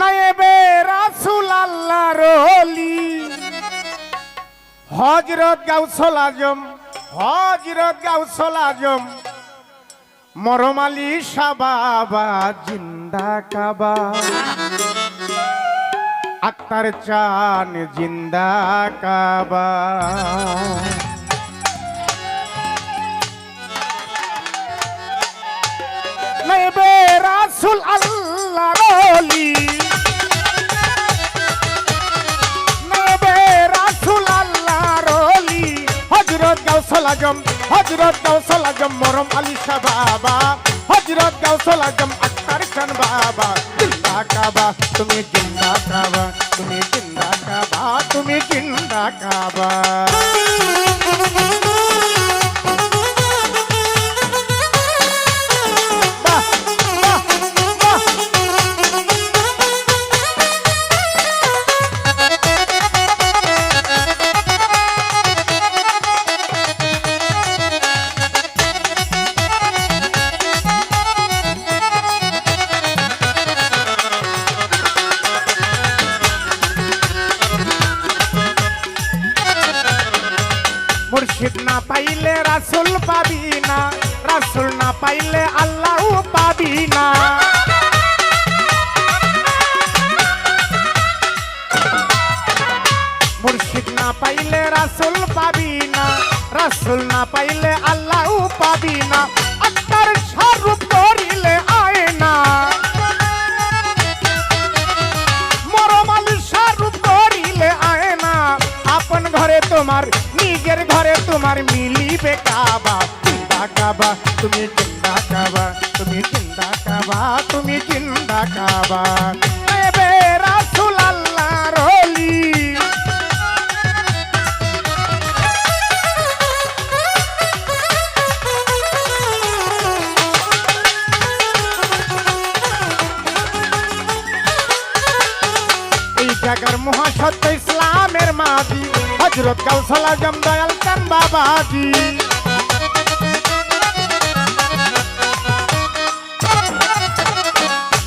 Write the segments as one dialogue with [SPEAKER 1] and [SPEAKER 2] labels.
[SPEAKER 1] নয়েবে রাসুল আল্লাহ রলি হজরত গাউসল আজম হজরত গাউসল আজম মরমালি সাবাবা জিন্দা কাবা। আক্তার চান, জিন্দা কাবা। নায়েবে রাসুল আল্লাহ হজরত গাউসল আজম মরম আলী শাহ বাবা। হজরত গাউসল আজম আক্তার খান বাবা। জিন্দা কাবা, তুমি জিন্দা কাবা, তুমি জিন্দা কাবা, তুমি জিন্দা কাবা। মুর্শিদ না পাইলে রাসুল পাবি না। রাসুল না পাইলে আল্লাহ পাবি না। মুর্শিদ না পাইলে রাসুল পাবি না। রাসুল না পাইলে আল্লাহ পাবি না। আত্মার স্বরূপ করিলে আয় মরমালি স্বরূপ করিলে আয় আপন ঘরে তোমার তোমার মিলিবে কাবা? চিন্তা কাবা তুমি চিন্তা কাবা তুমি চিন্তা কাবা তুমি চিন্তা কাবা। জায়গার মহাসত্য ইসলামের মাঝি হজরত কাউসাল আজম দয়াল চান বাবাজি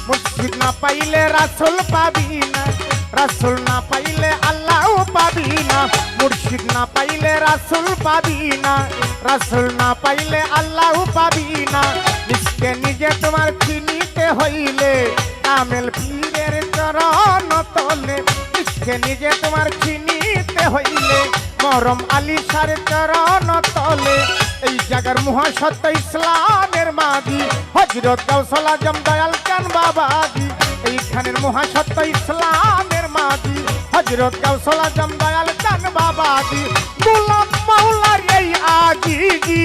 [SPEAKER 1] মুর্শিদ না পাইলে রাসুল পাবি না রাসুল না পাইলে আল্লাহ পাবি না মুর্শিদ না পাইলে রাসুল পাবি না রাসুল না পাইলে আল্লাহ পাবি না নিজকে নিজে তোমার চিনিতে হইলে কামেল পীরের চরণ তলে নিজকে নিজে তোমার চিনিতে হইলে। মরম আলী সার চরণ তলে। এই জায়গার মহাসত্য ইসলামের মাঝি হজরত গৌসল আজম দয়াল চান বাবাজি এইখানের মহাসত্য ইসলামের মাঝি হজরত গৌসল আজম দয়াল চান বাবাজি গোলাম মাওলার এই আজিজি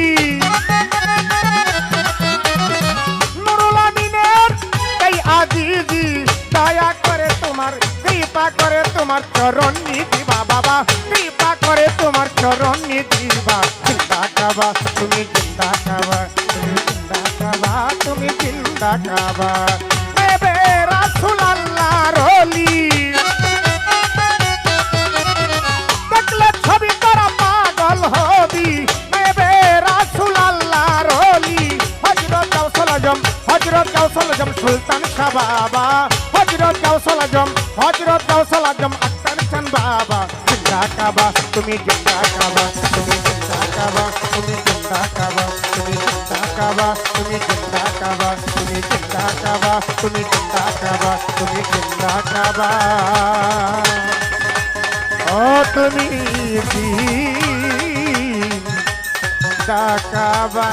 [SPEAKER 1] কৃপা করে তোমার চরণ নিদিবা বাবা। কৃপা করে তোমার চরণ নিদিবা চিন্তা কাবা। তুমি চিন্তা কাবা, তুমি চিন্তা কাবা, তুমি চিন্তা কাবা। নেবে রাসুল আল্লাহ রলি দেখলে ছবি তোরা পাগল হবি। নেবে রাসুল আল্লাহ রলি হজরত আজম হজরত কাউসল আজম সুলতান শাহ বাবা হজরত কাউসল আজম হজরত কাউসল আজম আক্তার চান বাবা জিন্দা কাবা তুমি জিন্দা কাবা তুমি জিন্দা কাবা তুমি জিন্দা কাবা তুমি জিন্দা কাবা তুমি জিন্দা কাবা তুমি জিন্দা কাবা তুমি জিন্দা কাবা তুমি জিন্দা কাবা ও তুমি ডাকাবা